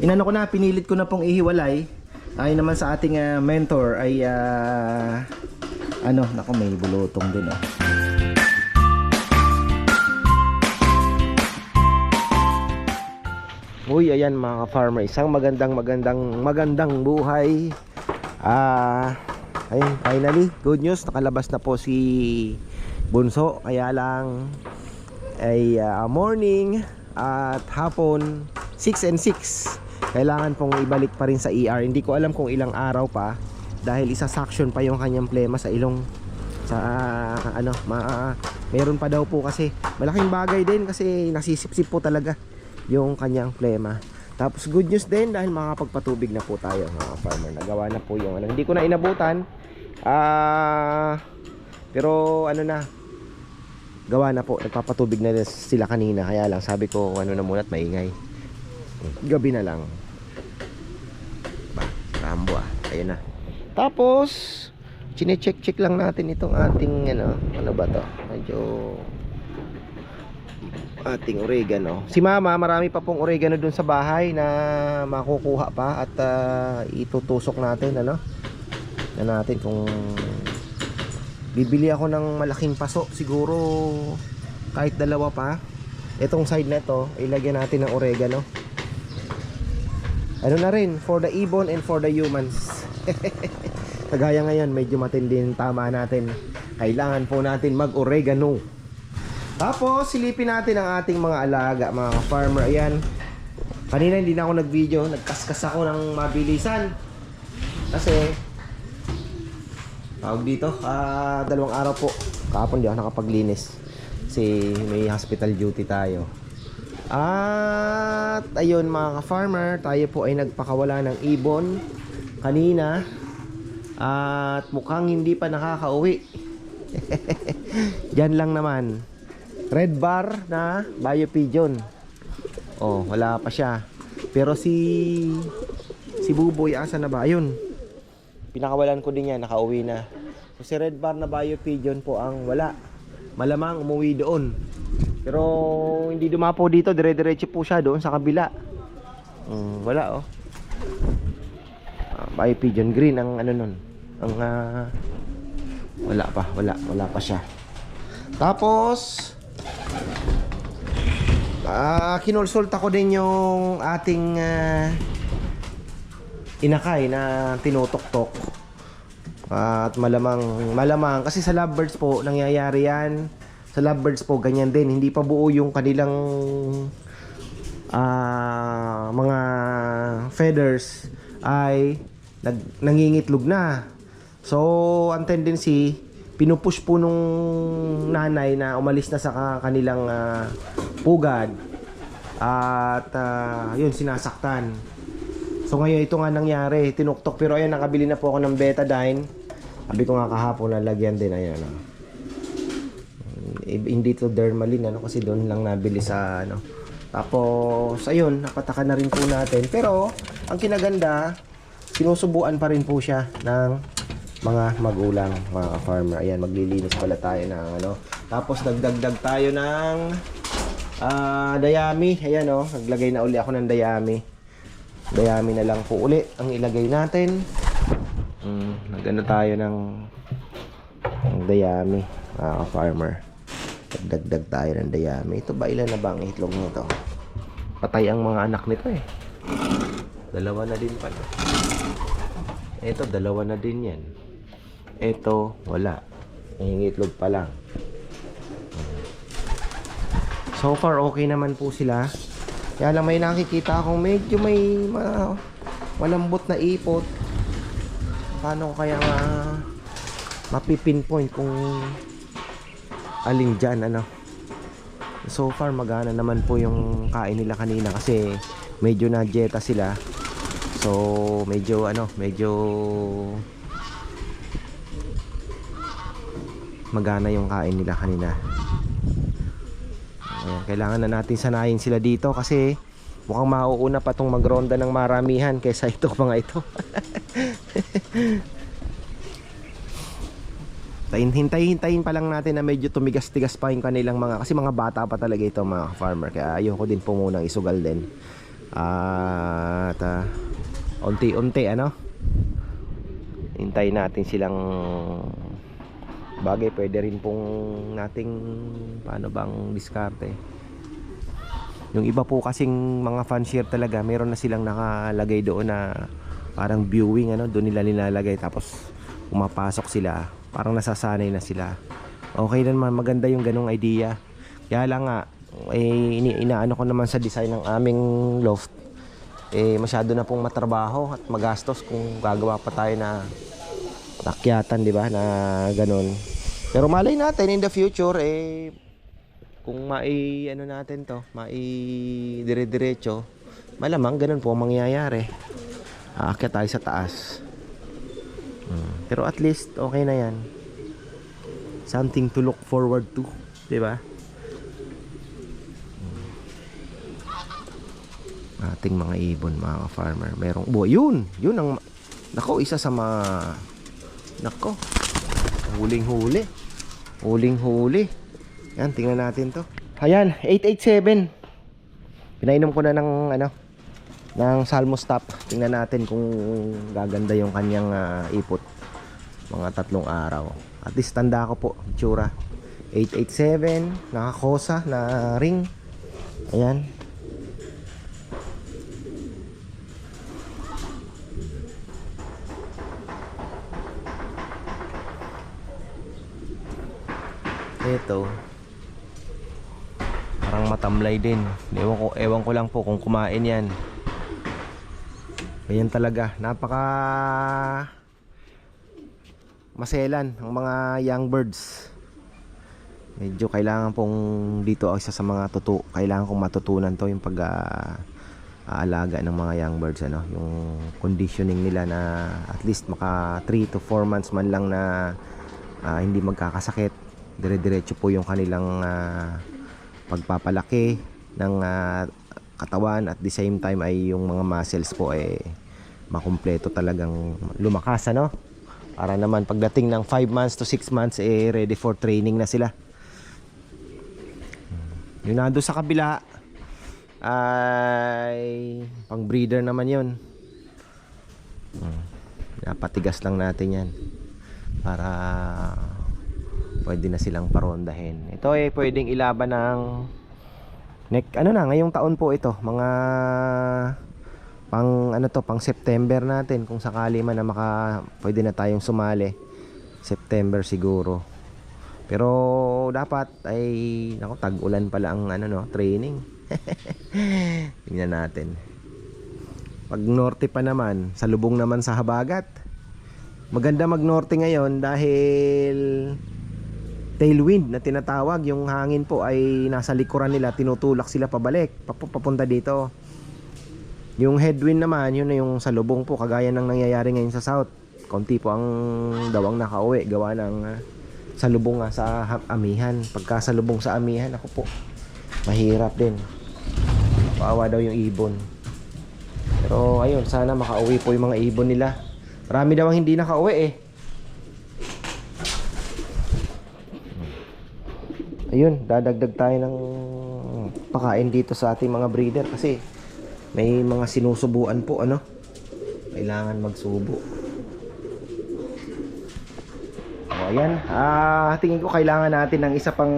inano ko na, pinilit ko na pong ihiwalay. Ay naman sa ating ah, mentor ay ah, ano, nako may bulutong din oh. Uy, ayan mga farmer, isang magandang magandang magandang buhay. Ah, ayun, finally, good news, nakalabas na po si Bunso. Kaya lang ay ah, morning at hapon 6 and 6. Kailangan pong ibalik pa rin sa ER. Hindi ko alam kung ilang araw pa dahil isa suction pa yung kanyang plema sa ilong sa ah, ano, ma meron pa daw po kasi malaking bagay din kasi nasisipsip po talaga yung kanyang plema. Tapos good news din dahil makakapagpatubig na po tayo mga farmer. Nagawa na po yung ano. Hindi ko na inabutan. Ah pero ano na gawa na po. Nagpapatubig na sila kanina. Kaya lang sabi ko ano na muna at maingay. Gabi na lang. Ba, rambo ah. Ayun na. Tapos chine-check-check lang natin itong ating ano, ano ba to? Medyo ating oregano. Si Mama, marami pa pong oregano dun sa bahay na makukuha pa at ah, itutusok natin ano. Na natin kung bibili ako ng malaking paso siguro kahit dalawa pa. Itong side na to, ilagyan natin ng oregano. Ano na rin, for the ibon and for the humans. Kagaya ngayon, medyo matindi yung tama natin. Kailangan po natin mag-oregano. Tapos, silipin natin ang ating mga alaga, mga farmer. Ayan. Kanina hindi na ako nag-video. Nagkaskas ako ng mabilisan. Kasi, tawag dito, ah, dalawang araw po. Kahapon di ako nakapaglinis. Kasi may hospital duty tayo. At, ayun mga ka-farmer, tayo po ay nagpakawala ng ibon kanina. At mukhang hindi pa nakakauwi. Diyan lang naman. Red bar na Bio Pigeon. Oh, wala pa siya. Pero si si Buboy asa na ba? Ayun. Pinakawalan ko din yan, nakauwi na. So, si Red bar na Bio Pigeon po ang wala. Malamang umuwi doon. Pero hindi dumapo dito, dire-diretso po siya doon sa kabila. Mm, wala oh. Ah, Bio Pigeon green ang ano nun. Ang ah, wala pa, wala, wala pa siya. Tapos Ah, kinonsulta ko din yung ating ah, inakay na tinutoktok. At malamang malamang kasi sa lovebirds po nangyayari 'yan. Sa lovebirds po ganyan din, hindi pa buo yung kanilang ah, mga feathers ay nag, nangingitlog na. So, ang tendency, pinupush po nung nanay na umalis na sa ka- kanilang ah, pugad. At ah, yun sinasaktan. So ngayon ito nga nangyari tinuktok. Pero ayan nakabili na po ako ng betadine. Sabi ko nga kahapon lalagyan din. Ayan oh. Hindi to dermalin ano kasi doon lang nabili sa ano. Tapos ayun napataka na rin po natin. Pero ang kinaganda sinusubuan pa rin po siya ng mga magulang mga farmer ayan maglilinis pala tayo ng ano. Tapos dagdagdag tayo ng ah dayami. Ayan oh naglagay na uli ako ng dayami. Dayami na lang po uli ang ilagay natin. Mm, nagano tayo ng, ng dayami mga farmer dagdag tayo ng dayami. Ito ba ilan na ba ang itlog nito? Patay ang mga anak nito eh. Dalawa na din pala. Ito dalawa na din yan. Ito wala. Nangingitlog pa lang. So far okay naman po sila. Kaya lang may nakikita akong medyo may ma malambot na ipot. Paano kaya ma mapipinpoint kung alin dyan ano. So far magana naman po yung kain nila kanina kasi medyo na jeta sila. So medyo ano, medyo magana yung kain nila kanina. Ayan, kailangan na natin sanayin sila dito kasi mukhang mauuna pa tong magronda ng maramihan kaysa itong mga ito. Tayin, hintay-hintayin pa lang natin na medyo tumigas-tigas pa yung kanilang mga kasi mga bata pa talaga ito mga farmer kaya ayoko din po munang isugal din. At ah, unti-unti ano. Hintay natin silang bagay pwede rin pong nating paano bang diskarte. Yung iba po kasing mga fanshier talaga, meron na silang nakalagay doon na parang viewing ano, doon nila nilalagay tapos pumapasok sila. Parang nasasanay na sila. Okay na naman, maganda yung ganong idea. Kaya lang nga, eh, inaano ko naman sa design ng aming loft. Eh, masyado na pong matrabaho at magastos kung gagawa pa tayo na takyatan, di ba, na ganun. Pero malay natin in the future, eh, kung mai ano natin to, mai dire-diretso, malamang ganun po ang mangyayari. Aakyat tayo sa taas. Pero at least okay na 'yan. Something to look forward to, 'di ba? Hmm. Ating mga ibon, mga farmer. Merong bo, yun, yun ang nako isa sa mga nako. Huling-huli. Huling-huli. Yan, tingnan natin to. Ayan, 887. Pinainom ko na ng ano, ng Salmo Stop. Tingnan natin kung gaganda yung kanyang ah, ipot. Mga tatlong araw. At least tanda ko po, tsura. 887, nakakosa na ring. Ayan. Ito. Parang matamlay din. Ewan ko, ewan ko lang po kung kumain yan. Ayan talaga. Napaka maselan ang mga young birds. Medyo kailangan pong dito isa sa mga tutu kailangan kong matutunan to yung pag ah, aalaga ng mga young birds ano, yung conditioning nila na at least maka 3 to 4 months man lang na ah, hindi magkakasakit. Dire-diretso po yung kanilang ah, pagpapalaki ng ah, katawan at the same time ay yung mga muscles po ay makumpleto talagang lumakas ano? Para naman pagdating ng 5 months to 6 months eh ready for training na sila. Yung nando sa kabila ay pang breeder naman yun. Hmm. napatigas lang natin yan. Para pwede na silang parondahin. Ito eh pwedeng ilaban ng neck ano na ngayong taon po ito mga pang ano to pang September natin kung sakali man na maka pwede na tayong sumali. September siguro. Pero dapat ay nako tag-ulan pala ang ano no training. Tingnan natin. Pag norte pa naman sa lubong naman sa habagat. Maganda mag norte ngayon dahil tailwind na tinatawag. Yung hangin po ay nasa likuran nila tinutulak sila pabalik pap- papunta dito. Yung headwind naman yun na yung sa lubong po kagaya ng nangyayari ngayon sa south. Konti po ang dawang nakauwi gawa ng ah, sa lubong nga sa ha- amihan. Pagka sa lubong sa amihan ako po mahirap din. Paawa daw yung ibon. Pero ayun sana makauwi po yung mga ibon nila. Marami daw ang hindi nakauwi eh ayun dadagdag tayo ng pakain dito sa ating mga breeder kasi may mga sinusubuan po ano? Kailangan magsubo. O ayan. Ah tingin ko kailangan natin ng isa pang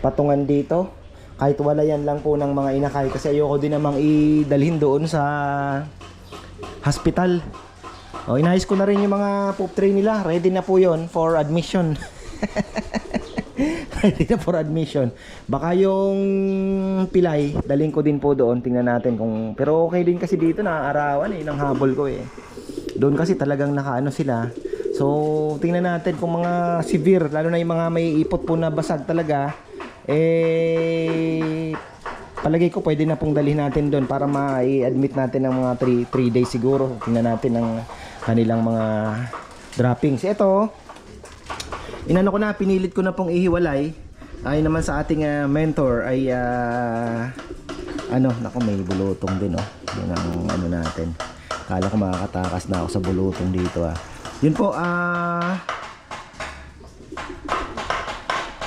patungan dito. Kahit wala yan lang po ng mga inakay kasi ayoko din namang idalhin doon sa hospital. O inayos ko na rin yung mga poop tray nila. Ready na po yon for admission na for admission. Baka yung pilay, daling ko din po doon. Tingnan natin kung... Pero okay din kasi dito, naaarawan eh, ng habol ko eh. Doon kasi talagang nakaano sila. So, tingnan natin kung mga severe, lalo na yung mga may ipot po na basag talaga, eh, palagay ko pwede na pong dalhin natin doon para ma-admit natin ng mga 3 days siguro. Tingnan natin ng kanilang mga droppings. Ito, inano ko na, pinilit ko na pong ihiwalay. Ay naman sa ating ah, mentor ay ah, ano, nako may bulutong din oh. Yun ang ano natin. Kala ko makakatakas na ako sa bulutong dito ah. Yun po ah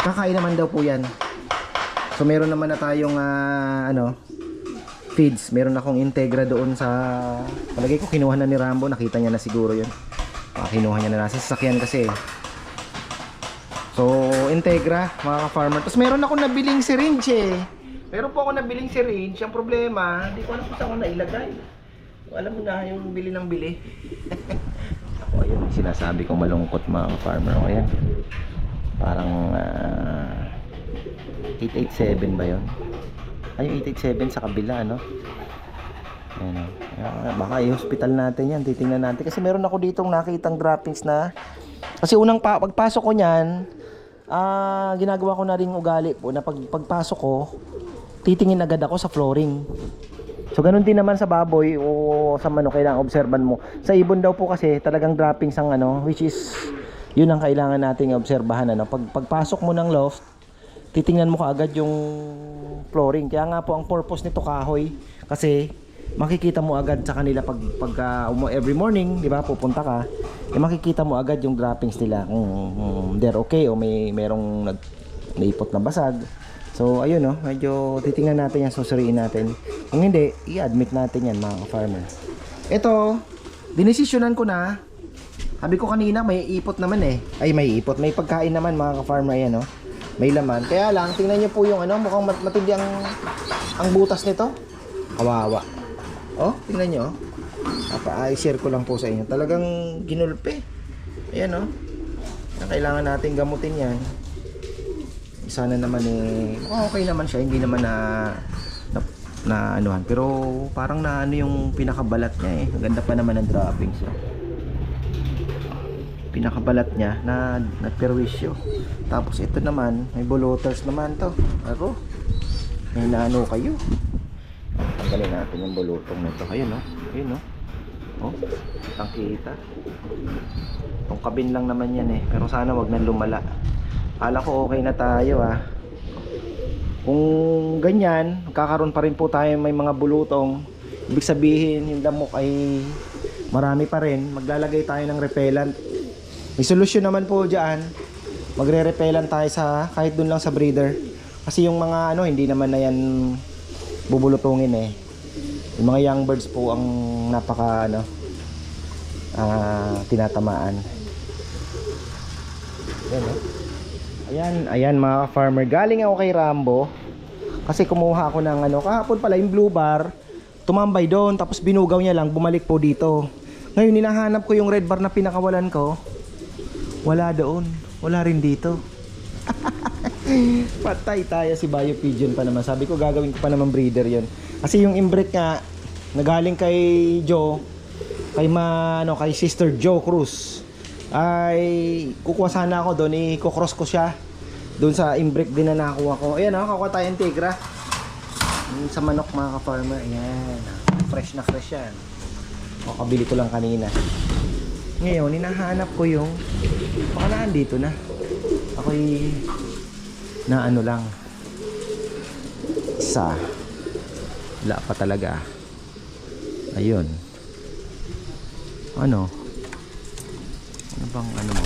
Kakain naman daw po yan. So meron naman na tayong ah, ano feeds. Meron akong Integra doon sa palagay ko kinuha na ni Rambo, nakita niya na siguro. Ah, kinuha niya na nasa sasakyan kasi. So, Integra, mga ka-farmer. Tapos meron ako nabiling syringe eh. Meron po ako nabiling syringe. Ang problema, hindi ko alam kung saan ko nailagay. Alam mo na, yung bili ng bili. ako, ayun, sinasabi kong malungkot mga ka-farmer. O, ayan. Parang, ah, 887 ba yun? Ay, yung 887 sa kabila, no? Ayan, o. Ah, baka i-hospital natin yan. Titingnan natin. Kasi meron ako ditong nakitang droppings na kasi unang pa, pagpasok ko niyan, ah ginagawa ko na rin ugali po na pag, pagpasok ko, titingin agad ako sa flooring. So ganun din naman sa baboy o sa manok kailangan obserban mo. Sa ibon daw po kasi talagang droppings ang ano, which is yun ang kailangan nating obserbahan ano. Pag pagpasok mo ng loft, titingnan mo kaagad yung flooring. Kaya nga po ang purpose nito kahoy kasi makikita mo agad sa kanila pag pagka umo- every morning, 'di ba? Pupunta ka, eh, makikita mo agad yung droppings nila kung kung they're okay o may merong nag naipot na basag. So ayun no, medyo titingnan natin yan, susuriin natin. Kung hindi, i-admit natin yan mga farmer. Ito, dinesisyonan ko na. Sabi ko kanina may ipot naman eh. Ay may ipot, may pagkain naman mga ka-farmer yan no. May laman. Kaya lang, tingnan niyo po yung ano, mukhang mat- matindi ang, ang butas nito. Kawawa. Oh, tingnan niyo. oh. Papa, i-share ko lang po sa inyo. Talagang ginulpe. Ayan oh. Na kailangan natin gamutin yan. Sana naman eh, oh, okay naman siya. Hindi naman na na, na anuhan. Pero parang na ano yung pinakabalat niya eh. Ganda pa naman ng droppings. Oh. Pinakabalat niya na nagperwisyo. Tapos ito naman, may buluters naman to. Ako. May naano kayo. Tanggalin natin yung bulutong nito. Ayun oh. Ayun oh. Oh, kitang kita. Itong kabin lang naman yan eh. Pero sana wag nang lumala. Kala ko okay na tayo ah. Kung ganyan, kakaroon pa rin po tayo may mga bulutong. Ibig sabihin, yung lamok ay marami pa rin. Maglalagay tayo ng repellent. May solusyon naman po dyan. Magre-repellent tayo sa, kahit dun lang sa breeder. Kasi yung mga ano, hindi naman na yan bubulutungin eh. Yung mga young birds po ang napaka ano, ah, tinatamaan. Yan oh. Ayan, ayan mga farmer. Galing ako kay Rambo. Kasi kumuha ako ng ano, kahapon pala yung blue bar. Tumambay doon, tapos binugaw niya lang, bumalik po dito. Ngayon, hinahanap ko yung red bar na pinakawalan ko. Wala doon. Wala rin dito. Patay tayo si Bio Pigeon pa naman. Sabi ko gagawin ko pa naman breeder yon. Kasi yung imbrick nga, nagaling kay Joe, kay ma, ano, kay Sister Joe Cruz. Ay kukuha sana ako doon. I-cross ko siya. Doon sa imbrick din na nakuha ko. Ayan ako kakuha tayo integra Yung sa manok mga ka-farmer. Ayan. Fresh na fresh yan. O kabili ko lang kanina. Ngayon hinahanap ko yung baka naandito na. Ako'y na ano lang isa wala pa talaga ayun ano ano bang ano mo?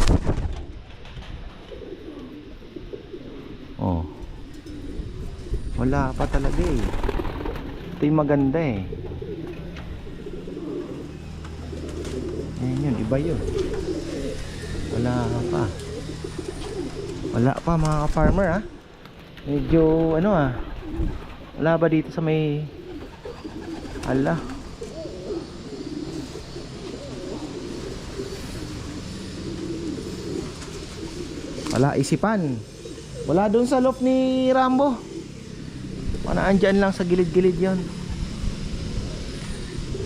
Oh. Wala pa talaga eh. Ito yung maganda eh. Ayan yun, iba yun. Wala pa. Wala pa mga ka-farmer ah. Medyo ano ah. Wala ba dito sa may... Ala. Wala isipan. Wala doon sa loft ni Rambo. Wala andyan lang sa gilid-gilid yon.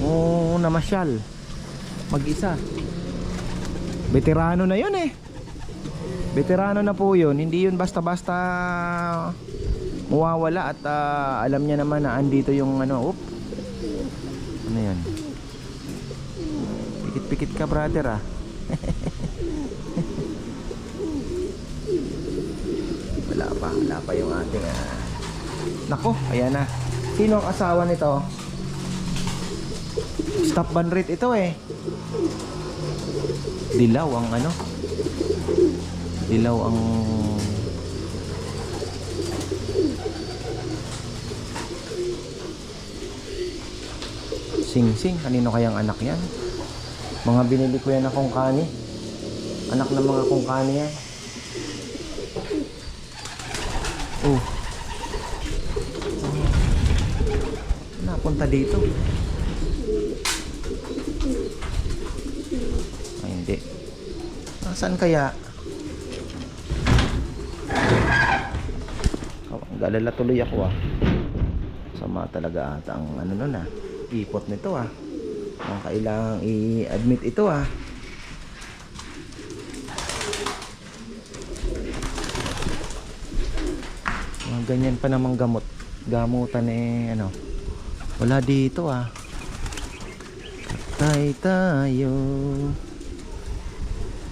Oo, namasyal. Mag-isa. Veterano na yun eh. Veterano na po yun. Hindi yun basta-basta mawawala at ah, alam niya naman na andito yung ano. Oop. Ano yan? Pikit-pikit ka brother ah. Wala pa, wala pa yung ating ah. Nako, ayan na. Sino ang asawa nito? Stop ban rate ito eh. Dilaw ang ano? Dilaw ang Sing-sing, kanino kayang anak yan? Mga binili ko yan na kungkani. Anak ng mga kungkani yan. Oh. Napunta dito. Ay, hindi. Nasaan kaya? Galala tuloy ako ah. Sama talaga ata ang ano nun ah. Ipot nito ah. Ang kailangang i-admit ito ah. Mga ganyan pa namang gamot. Gamutan eh ano. Wala dito ah. Patay tayo.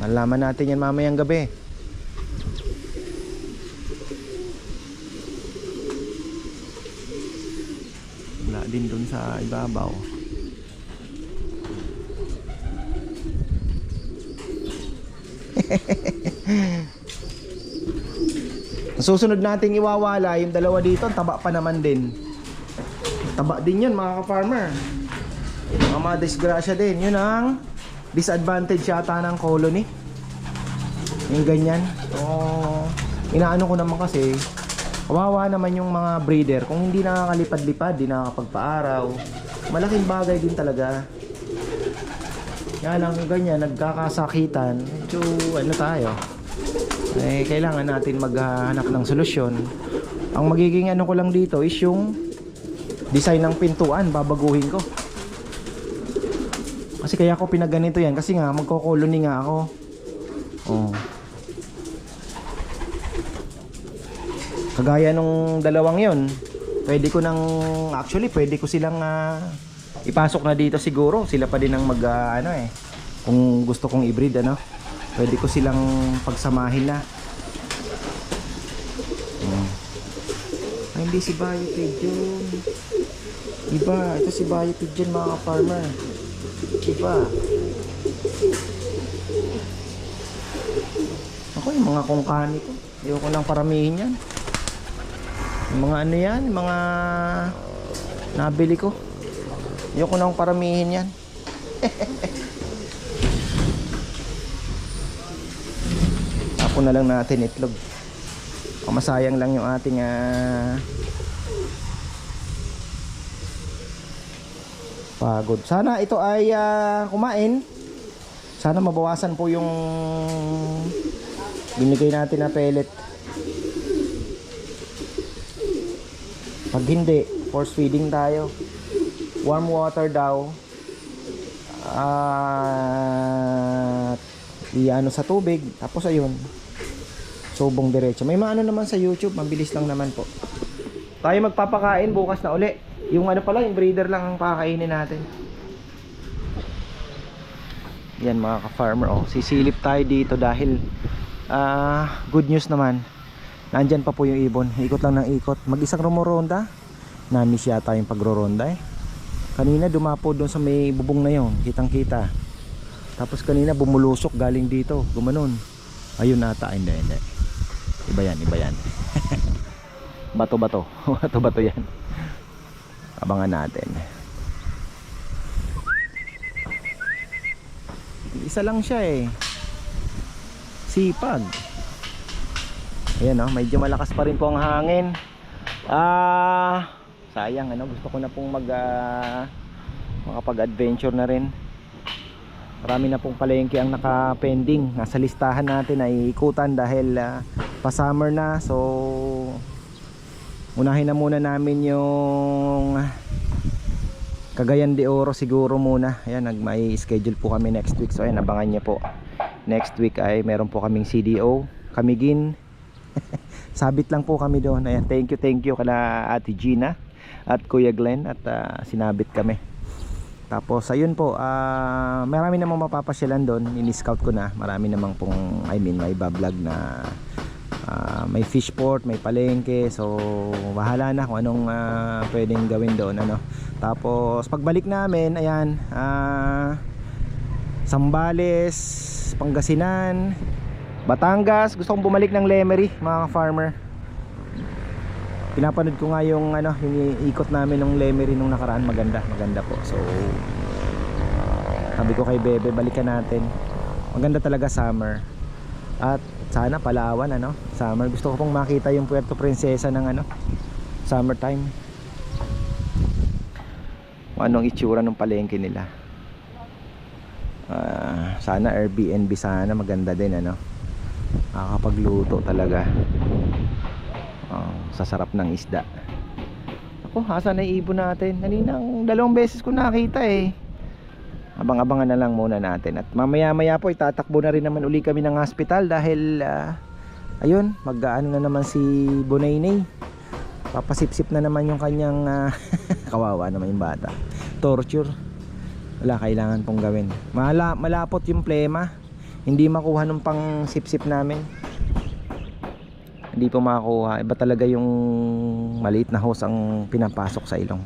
Malaman natin yan mamayang gabi. Wala din dun sa ibabaw. Susunod nating iwawala yung dalawa dito, taba pa naman din. Taba din yun mga ka-farmer. Mga mga disgrasya din. Yun ang disadvantage yata ng colony. Yung ganyan. So, inaano ko naman kasi, kawawa naman yung mga breeder. Kung hindi nakakalipad-lipad, di nakakapagpaaraw. Malaking bagay din talaga. Kaya lang yung ganyan, nagkakasakitan. Medyo ano tayo. Eh, kailangan natin maghanap ng solusyon. Ang magiging ano ko lang dito is yung design ng pintuan, babaguhin ko. Kasi kaya ako pinaganito yan kasi nga magko-colony nga ako. Oh. Kagaya nung dalawang 'yon. Pwede ko nang actually pwede ko silang ah, ipasok na dito siguro. Sila pa din ang mag ah, ano eh. Kung gusto kong i-breed ano. Pwede ko silang pagsamahin na. Hmm. Ay, hindi si Bayo Pigeon. Iba, ito si Bayo Pigeon mga ka-farmer. Iba. Ako yung mga kungkani ko. Ayoko nang paramihin yan. Mga ano yan, mga nabili ko. Ayoko nang paramihin yan. Tapon na lang natin itlog. O masayang lang yung ating ah, pagod. Sana ito ay ah, kumain. Sana mabawasan po yung binigay natin na pellet. Pag hindi, force feeding tayo. Warm water daw. At iano sa tubig. Tapos ayun. Subong diretso. May maano naman sa YouTube, mabilis lang naman po. Tayo magpapakain bukas na uli. Yung ano pala, yung breeder lang ang pakainin natin. Yan mga ka-farmer, oh, sisilip tayo dito dahil ah good news naman. Nandyan pa po yung ibon. Ikot lang ng ikot. Mag-isang rumoronda. Namiss yata yung pagroronda eh. Kanina dumapo doon sa may bubong na yon, kitang-kita. Tapos kanina bumulusok galing dito, gumanon. Ayun ata, hindi, hindi. Iba yan, iba yan. Bato-bato. Bato-bato yan. Abangan natin. Isa lang siya eh. Sipag. Ayan oh, medyo malakas pa rin po ang hangin. Ah, sayang ano, gusto ko na pong mag ah, makapag-adventure na rin. Marami na pong palengke ang naka-pending. Nasa listahan natin ay ikutan dahil ah, pa-summer na. So unahin na muna namin yung Cagayan de Oro siguro muna. Ayan, nag may schedule po kami next week. So ayan, abangan niyo po. Next week ay meron po kaming CDO, Kamigin. Sabit lang po kami doon. Ayan, thank you, thank you kala Ate Gina at Kuya Glenn at ah, sinabit kami. Tapos ayun po, ah, marami namang mapapasyalan doon. Ini-scout ko na. Marami namang pong I mean, may bablog na ah, may fish port, may palengke. So bahala na kung anong ah, pwedeng gawin doon ano. Tapos pagbalik namin, ayan, ah Sambales, Pangasinan, Batangas. Gusto kong bumalik ng Lemery, mga farmer. pinapanood ko nga yung ano, yung ikot namin ng Lemery nung nakaraan, maganda, maganda po. So sabi ko kay Bebe, balikan natin. Maganda talaga summer. At sana Palawan ano, summer. Gusto ko pong makita yung Puerto Princesa ng ano, summertime. Anong itsura ng palengke nila. Ah, sana Airbnb sana maganda din ano. Nakakapagluto talaga. Oh, sasarap ng isda. Ako, asa na ibon natin? Kaninang dalawang beses ko nakita eh. Abang-abangan na lang muna natin. At mamaya-maya po itatakbo na rin naman uli kami ng hospital dahil ah, ayun, mag-aano na naman si Bonaynay. Papasipsip na naman yung kanyang ah, kawawa naman yung bata. Torture. Wala kailangan pong gawin. Mala, malapot yung plema. Hindi makuha nung pang sipsip namin. Hindi po makakuha. Iba talaga yung maliit na hose ang pinapasok sa ilong.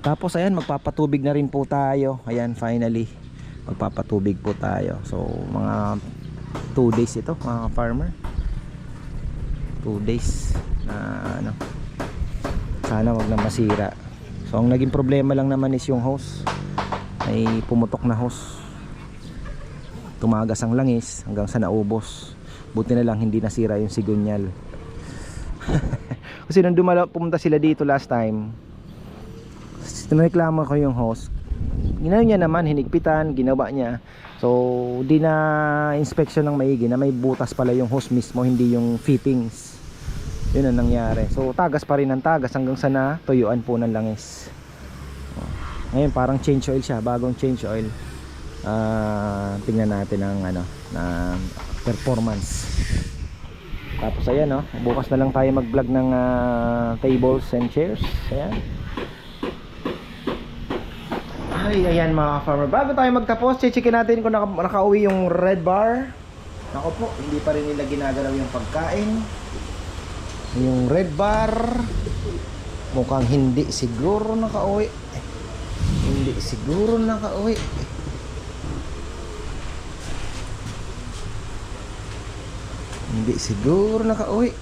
Tapos ayan, magpapatubig na rin po tayo. Ayan, finally. Magpapatubig po tayo. So, mga 2 days ito, mga farmer. 2 days na ano. Sana wag na masira. So, ang naging problema lang naman is yung hose. May pumutok na hose. Tumagas ang langis hanggang sa naubos. Buti na lang hindi nasira yung sigunyal. Kasi nung dumala, pumunta sila dito last time, tinreklamo ko yung host. Ginawa niya naman, hinigpitan, ginawa niya. So, di na inspection ng maigi na may butas pala yung hose mismo, hindi yung fittings. Yun ang nangyari. So, tagas pa rin ang tagas hanggang sa na tuyuan po ng langis. Ngayon, parang change oil siya, bagong change oil. Ah, tingnan natin ang ano, na performance. Tapos ayan no, bukas na lang tayo mag-vlog ng ah, tables and chairs. Ayan. Ay, ayan mga farmer. Bago tayo magtapos, checkin natin kung naka, nakauwi yung red bar. Nako po, hindi pa rin nila ginagalaw yung pagkain. Yung red bar, mukhang hindi siguro nakauwi. Hindi siguro nakauwi. Hindi siguro nakauwi.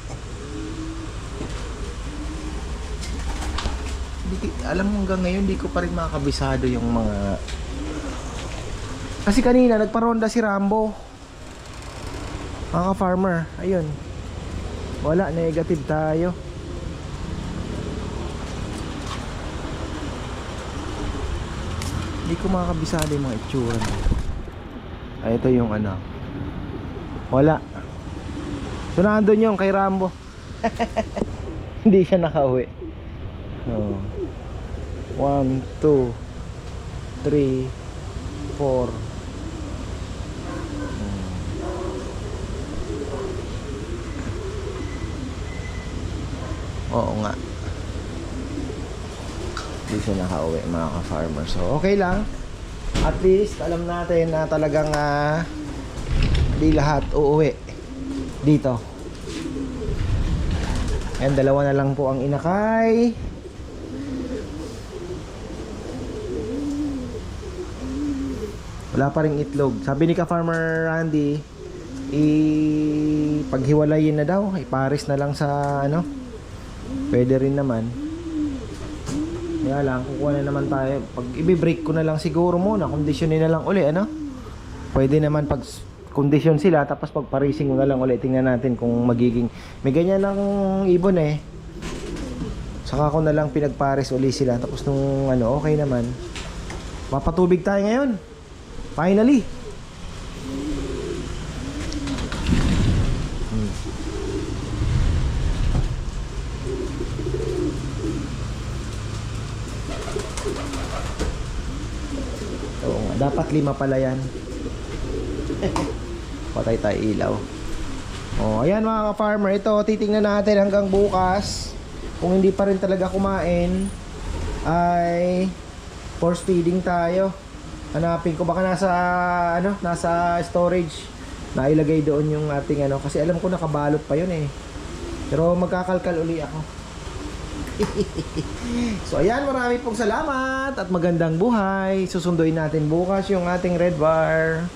Ki- alam mo hanggang ngayon hindi ko pa rin makakabisado yung mga Kasi kanina nagparonda si Rambo. Mga farmer, ayun. Wala negative tayo. Hindi ko makakabisado yung mga itsura. Ay, ito yung ano. Wala. So nandun yung kay Rambo. Hindi siya nakauwi. Oh. One, two, three, four. Hmm. Oo nga. Hindi siya nakauwi mga ka-farmer. So okay lang. At least alam natin na talagang ah, di lahat uuwi dito. Ayan, dalawa na lang po ang inakay. Wala pa ring itlog. Sabi ni ka Farmer Randy, i paghiwalayin na daw, ipares na lang sa ano. Pwede rin naman. Kaya lang, kukuha na naman tayo. Pag i-break ko na lang siguro muna, kondisyonin na lang uli, ano? Pwede naman pag kondisyon sila, tapos pag parising ko na lang uli, tingnan natin kung magiging... May ganyan lang ibon eh. Saka ko na lang pinagpares uli sila, tapos nung ano, okay naman. Mapatubig tayo ngayon. Finally. Hmm. Oo dapat lima pala yan. Patay tayo ilaw. Oh, ayan mga ka-farmer, ito titingnan natin hanggang bukas. Kung hindi pa rin talaga kumain, ay force feeding tayo. Hanapin ko baka nasa ano, nasa storage. Nailagay doon yung ating ano kasi alam ko nakabalot pa yun eh. Pero magkakalkal uli ako. so ayan, marami pong salamat at magandang buhay. Susunduin natin bukas yung ating red bar.